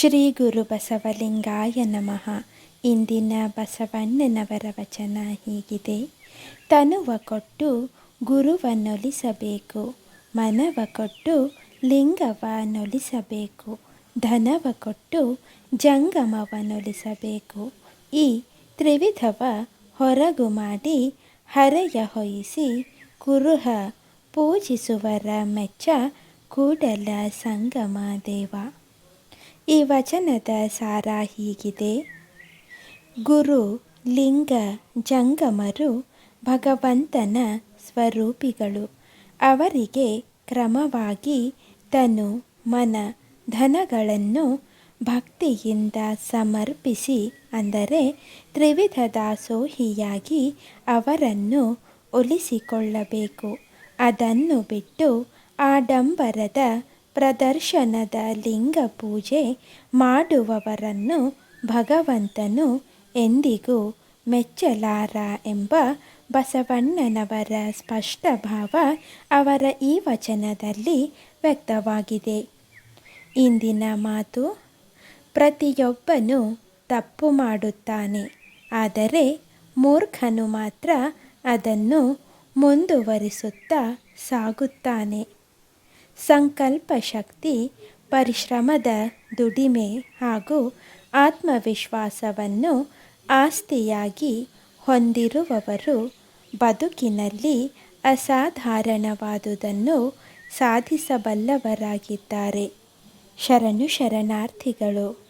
ಶ್ರೀ ಗುರು ಬಸವಲಿಂಗಾಯ ನಮಃ. ಇಂದಿನ ಬಸವಣ್ಣನವರ ವಚನ ಹೀಗಿದೆ. ತನುವ ಕೊಟ್ಟು ಗುರುವನ್ನೊಲಿಸಬೇಕು, ಮನವ ಕೊಟ್ಟು ಲಿಂಗವನ್ನೊಲಿಸಬೇಕು, ಧನವ ಕೊಟ್ಟು ಜಂಗಮವನ್ನೊಲಿಸಬೇಕು. ಈ ತ್ರಿವಿಧವ ಹೊರಗು ಮಾಡಿ ಹರೆಯ ಹೊಯಿಸಿ ಕುರುಹ ಪೂಜಿಸುವರ ಮೆಚ್ಚ ಕೂಡಲ ಸಂಗಮ ದೇವ. ಈ ವಚನದ ಸಾರ ಹೀಗಿದೆ. ಗುರು, ಲಿಂಗ, ಜಂಗಮರು, ಭಗವಂತನ ಸ್ವರೂಪಿಗಳು. ಅವರಿಗೆ ಕ್ರಮವಾಗಿ ತನು ಮನ, ಧನಗಳನ್ನು ಭಕ್ತಿಯಿಂದ ಸಮರ್ಪಿಸಿ ಅಂದರೆ ತ್ರಿವಿಧ ದಾಸೋಹಿಯಾಗಿ ಅವರನ್ನು ಒಲಿಸಿಕೊಳ್ಳಬೇಕು. ಅದನ್ನು ಬಿಟ್ಟು ಆಡಂಬರದ ಪ್ರದರ್ಶನದ ಲಿಂಗ ಪೂಜೆ ಮಾಡುವವರನ್ನು ಭಗವಂತನು ಎಂದಿಗೂ ಮೆಚ್ಚಲಾರ ಎಂಬ ಬಸವಣ್ಣನವರ ಸ್ಪಷ್ಟ ಭಾವ ಅವರ ಈ ವಚನದಲ್ಲಿ ವ್ಯಕ್ತವಾಗಿದೆ. ಇಂದಿನ ಮಾತು ಪ್ರತಿಯೊಬ್ಬನು ತಪ್ಪು ಮಾಡುತ್ತಾನೆ, ಆದರೆ ಮೂರ್ಖನು ಮಾತ್ರ ಅದನ್ನು ಮುಂದುವರಿಸುತ್ತಾ ಸಾಗುತ್ತಾನೆ. ಸಂಕಲ್ಪ ಶಕ್ತಿ ಪರಿಶ್ರಮದ ದುಡಿಮೆ ಹಾಗೂ ಆತ್ಮವಿಶ್ವಾಸವನ್ನು ಆಸ್ತಿಯಾಗಿ ಹೊಂದಿರುವವರು ಬದುಕಿನಲ್ಲಿ ಅಸಾಧಾರಣವಾದುದನ್ನು ಸಾಧಿಸಬಲ್ಲವರಾಗಿದ್ದಾರೆ. ಶರಣು ಶರಣಾರ್ಥಿಗಳು.